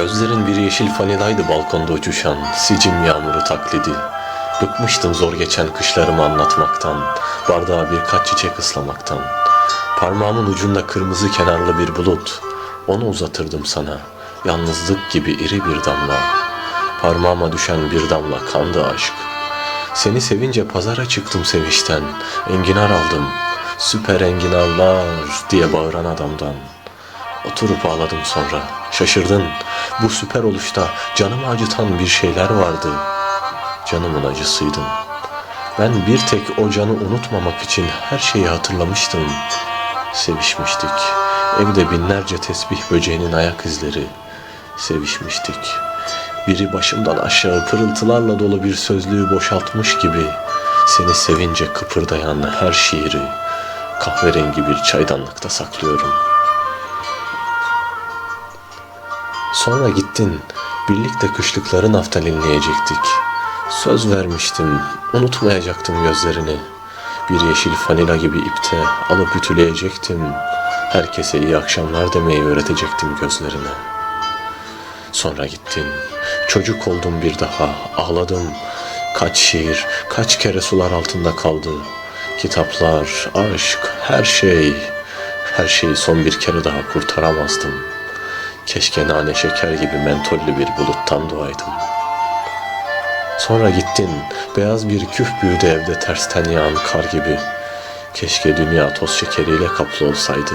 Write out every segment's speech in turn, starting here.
Gözlerin bir yeşil fanilaydı balkonda uçuşan Sicim yağmuru taklidi. Bıkmıştım zor geçen kışlarımı anlatmaktan Bardağa birkaç çiçek ıslamaktan. Parmağımın ucunda kırmızı kenarlı bir bulut. Onu uzatırdım sana Yalnızlık gibi iri bir damla. Parmağıma düşen bir damla kandı aşk. Seni sevince pazara çıktım sevinçten Enginar aldım. Süper enginarlar diye bağıran adamdan Oturup ağladım sonra. Şaşırdın. Bu süper oluşta canımı acıtan bir şeyler vardı. Canımın acısıydın. Ben bir tek o canı unutmamak için her şeyi hatırlamıştım. Sevişmiştik. Evde binlerce tesbih böceğinin ayak izleri. Sevişmiştik. Biri başımdan aşağı pırıltılarla dolu bir sözlüğü boşaltmış gibi seni sevince kıpırdayan her şiiri kahverengi bir çaydanlıkta saklıyorum.'' Sonra gittin, birlikte kışlıkları naftalinleyecektik. Söz vermiştim, unutmayacaktım gözlerini. Bir yeşil fanila gibi ipte alıp ütüleyecektim. Herkese iyi akşamlar demeyi öğretecektim gözlerine. Sonra gittin, çocuk oldum bir daha, ağladım. Kaç şiir, kaç kere sular altında kaldı. Kitaplar, aşk, her şey, her şeyi son bir kere daha kurtaramazdım.'' Keşke nane şeker gibi mentollü bir buluttan doğaydım. Sonra gittin, beyaz bir küf büyüdü evde tersten yağan kar gibi. Keşke dünya toz şekeriyle kaplı olsaydı.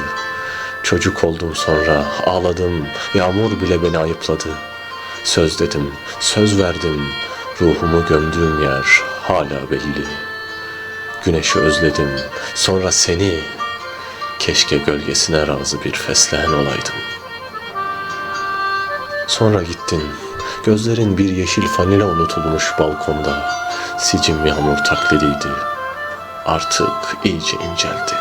Çocuk oldum sonra, ağladım, yağmur bile beni ayıpladı. Söz dedim, söz verdim, ruhumu gömdüğüm yer hala belli. Güneşi özledim, sonra seni, keşke gölgesine razı bir fesleğen olaydım.'' Sonra gittin. Gözlerin bir yeşil fanila unutulmuş balkonda. Sicim yağmur taklidiydi. Artık iyice inceldi.